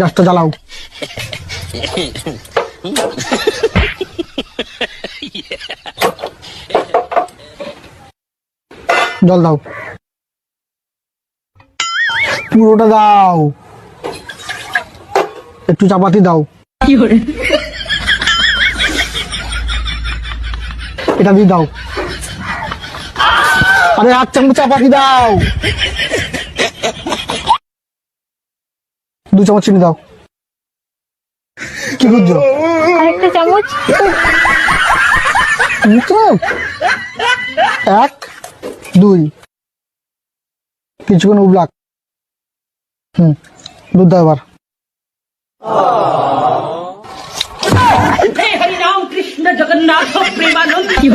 গ্যাসটা জ্বালাও। জল দাও। পুরোটা দাও। একটু চাপাতি দাও। এটা দিয়ে দাও। আরে হাত চামচ চাপাতি দাও। দু চামচ চিনি দাও। কি করছ আরেকটা চামচ। এক দুই। কিছুক্ষণ উবলাক হুম দুধ দাও এবার। জগন্নাথ প্রেমানন্দ। কি